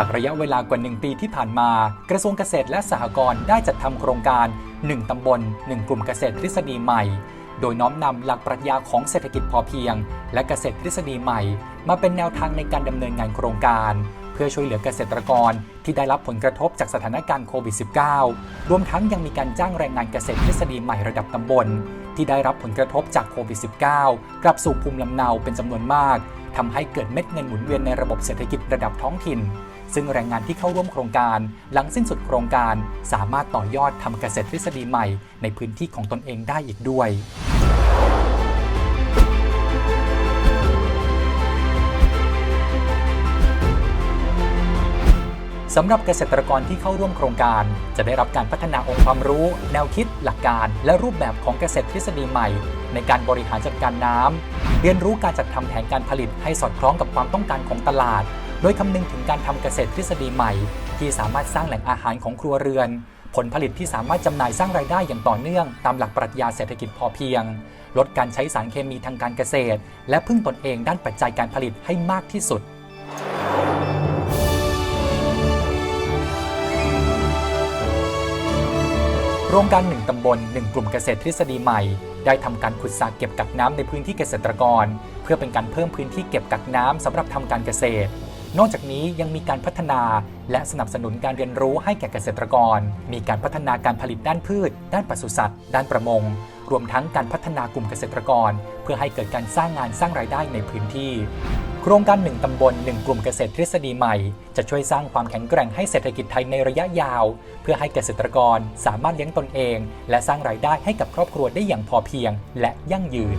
จากระยะเวลากว่า 1 ปีที่ผ่านมา กระทรวงเกษตรและสหกรณ์ได้จัดทำโครงการ 1 ตำบล 1 กลุ่มเกษตรทฤษฎีใหม่ โดยน้อมนำหลักปรัชญาของเศรษฐกิจพอเพียง และเกษตรทฤษฎีใหม่ มาเป็นแนวทางในการดำเนินงานโครงการ เพื่อช่วยเหลือเกษตรกรที่ได้รับผลกระทบจากสถานการณ์โควิด -19 รวมทั้งยังมีการจ้างแรงงานเกษตรทฤษฎีใหม่ระดับตำบล ที่ได้รับผลกระทบจากโควิด -19 กลับสู่ภูมิลำเนาเป็นจำนวนมาก ทำให้เกิดเม็ดเงินหมุนเวียนในระบบเศรษฐกิจระดับท้องถิ่น ซึ่งแรงงานที่เข้าร่วมโครงการ หลังสิ้นสุดโครงการ สามารถต่อยอดทำเกษตรทฤษฎีใหม่ ในพื้นที่ของตนเองได้อีกด้วยสำหรับเกษตรกรที่เข้าร่วมโครงการ จะได้รับการพัฒนาองค์ความรู้ แนวคิด หลักการ และรูปแบบของเกษตรทฤษฎีใหม่ ในการบริหารจัดการน้ำ เรียนรู้การจัดทำแผนการผลิตให้สอดคล้องกับความต้องการของตลาด โดยคำนึงถึงการทำเกษตรทฤษฎีใหม่ ที่สามารถสร้างแหล่งอาหารของครัวเรือน ผลผลิตที่สามารถจำหน่ายสร้างรายได้อย่างต่อเนื่อง ตามหลักปรัชญาเศรษฐกิจพอเพียง ลดการใช้สารเคมีทางการเกษตร และพึ่งตนเองด้านปัจจัยการผลิตให้มากที่สุด โครงการ 1 ตำบล 1 กลุ่มเกษตรทฤษฎีใหม่ ได้ทำการขุดสระเก็บกักน้ำในพื้นที่เกษตรกร เพื่อเป็นการเพิ่มพื้นที่เก็บกักน้ำสำหรับทำการเกษตร นอกจากนี้ยังมีการพัฒนาและสนับสนุนการเรียนรู้ให้แก่เกษตรกร มีการพัฒนาการผลิตด้านพืช ด้านปศุสัตว์ ด้านประมง รวมทั้งการพัฒนากลุ่มเกษตรกร เพื่อให้เกิดการสร้างงานสร้างรายได้ในพื้นที่ โครงการ 1 ตำบล 1 กลุ่มเกษตรทฤษฎีใหม่ จะช่วยสร้างความแข็งแกร่งให้เศรษฐกิจไทยในระยะยาว เพื่อให้เกษตรกรสามารถเลี้ยงตนเอง และสร้างรายได้ให้กับครอบครัวได้อย่างพอเพียง และยั่งยืน